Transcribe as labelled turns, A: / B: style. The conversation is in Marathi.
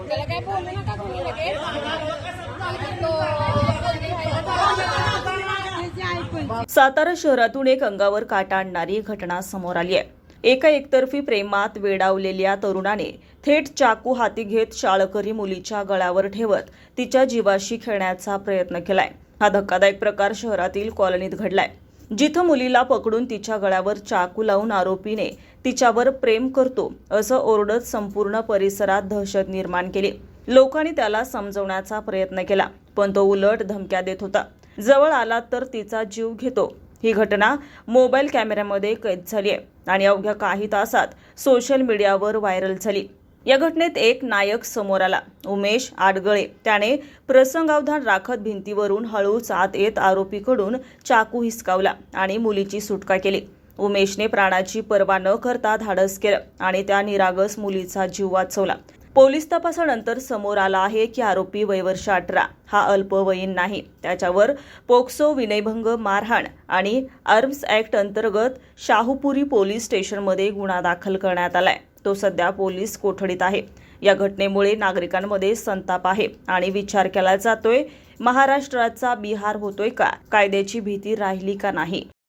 A: त्याला काय बोलू नका तुम्ही लगेच
B: सातारा शहरातून एक अंगावर काटा आणणारी घटना समोर आली आहे. एका एकतर्फी प्रेमात वेडावलेल्या तरुणाने थेट चाकू हाती घेत शाळकरी मुलीच्या गळ्यावर ठेवत तिच्या जीवाशी खेळण्याचा प्रयत्न केलाय. हा धक्कादायक प्रकार शहरातील कॉलनीत घडलाय. जिथं मुलीला पकडून तिच्या गळ्यावर चाकू लावून आरोपीने तिच्यावर प्रेम करतो असं ओरडत संपूर्ण परिसरात दहशत निर्माण केली. लोकांनी त्याला समजवण्याचा प्रयत्न केला पण तो उलट धमक्या देत होता. जवळ आला तर तिचा जीव घेतो. ही घटना मोबाईल कॅमेऱ्यामध्ये कैद झाली आहे आणि अवघ्या काही तासात सोशल मीडियावर व्हायरल झाली. या घटनेत एक नायक समोर आला. उमेश आडगळे. त्याने प्रसंगावधान राखत भिंतीवरून हळूच आत येत आरोपीकडून चाकू हिसकावला आणि मुलीची सुटका केली. उमेशने प्राणाची पर्वा न करता धाडस केलं आणि त्या निरागस मुलीचा जीव वाचवला. पोलीस तपासानंतर समोर आला आहे की आरोपी वयवर्ष अठरा. हा अल्पवयीन नाही. त्याच्यावर पोक्सो विनयभंग मारहाण आणि आर्म्स ऍक्ट अंतर्गत शाहूपुरी पोलीस स्टेशनमध्ये गुन्हा दाखल करण्यात आलाय. तो सध्या पोलीस कोठडीत आहे. या घटनेमुळे नागरिकांमध्ये संताप आहे आणि विचार केला जातोय महाराष्ट्राचा बिहार होतोय का? कायद्याची भीती राहिली का नाही?